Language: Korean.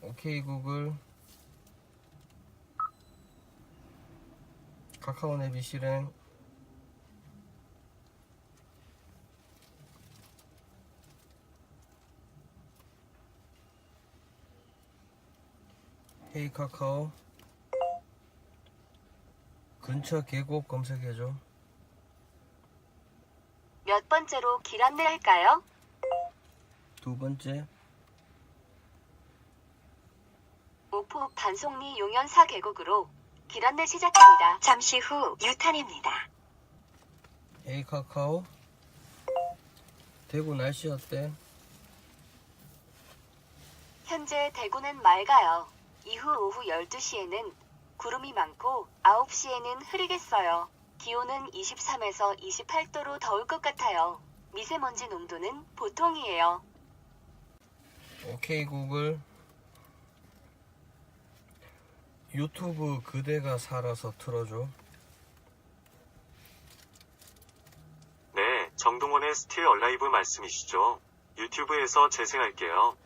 오케이 구글. 카카오 내비 실행. 헤이 카카오. 근처 계곡 검색해줘. 몇 번째로 길 안내할까요? 두 번째 오포 반송리 용연사 계곡으로 길 안내 시작합니다. 잠시 후 유탄입니다. 헤이 카카오 대구 날씨 어때? 현재 대구는 맑아요. 이후 오후 12시에는 구름이 많고 9시에는 흐리겠어요. 기온은 23에서 28도로 더울 것 같아요. 미세먼지 농도는 보통이에요. 오케이 구글 유튜브 그대가 살아서 틀어줘 네, 정동원의 스틸 얼라이브 말씀이시죠? 유튜브에서 재생할게요.